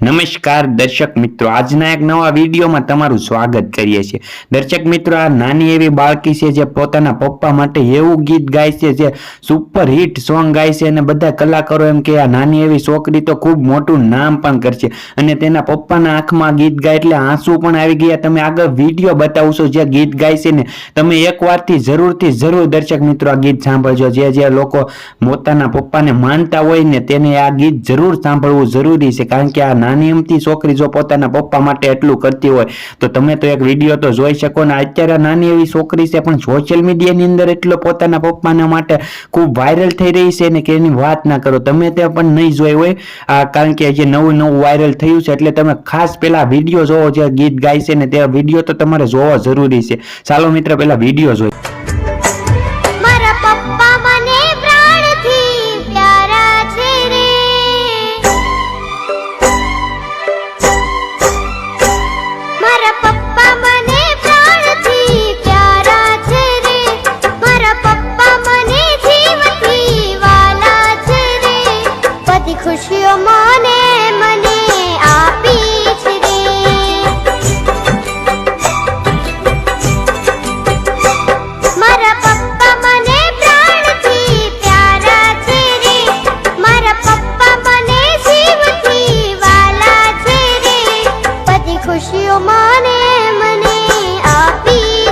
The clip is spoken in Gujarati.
નમસ્કાર દર્શક મિત્રો. આજના એક નવા વિડીયોમાં તમારું સ્વાગત કરીએ છીએ. દર્શક મિત્રો, આ નાની એવી બાળકી છે જે પોતાના પપ્પા માટે એવું ગીત ગાય છે જે સુપર હિટ સોંગ ગાય છે અને બધા કલાકારો એમ કે આ નાની એવી છોકરી તો ખૂબ મોટું નામ પણ કરશે. અને તેના પપ્પાના આંખમાં ગીત ગાય એટલે આંસુ પણ આવી ગયા. તમે આગળ વીડિયો બતાવશો જે ગીત ગાય છે ને, તમે એક વારથી જરૂરથી જરૂર દર્શક મિત્રો આ ગીત સાંભળજો. જે જે લોકો પોતાના પપ્પાને માનતા હોય ને, તેને આ ગીત જરૂર સાંભળવું જરૂરી છે. કારણ કે આ નાની અમતી છોકરી જો પોતાના પપ્પા માટે એટલું કરતી હોય, તો તમે તો એક વીડિયો તો જોઈ શકો ને, અત્યારે નાની એવી છોકરી છે, પણ સોશિયલ મીડિયાની અંદર એટલો પોતાના પપ્પાના માટે ખૂબ વાયરલ થઈ રહી છે ને કે એની વાત ના કરો. તમે તે પણ નહીં જોઈ હોય, આ કારણ કે જે નવું નવું વાયરલ થયું છે, એટલે તમે ખાસ પેલા વીડિયો જોવો, જે ગીત ગાય છે ને, તે વીડિયો તો તમારે જોવો જરૂરી છે. ચાલો મિત્ર પહેલાં વીડિયો જોઈ ખુશીઓ મને મને આપી છે મારા પપ્પા મને પ્રાણથી પ્યારા છે રે. મારા પપ્પા મને જીવથી વાલા છે રે. બધી ખુશીઓ મને મને આપી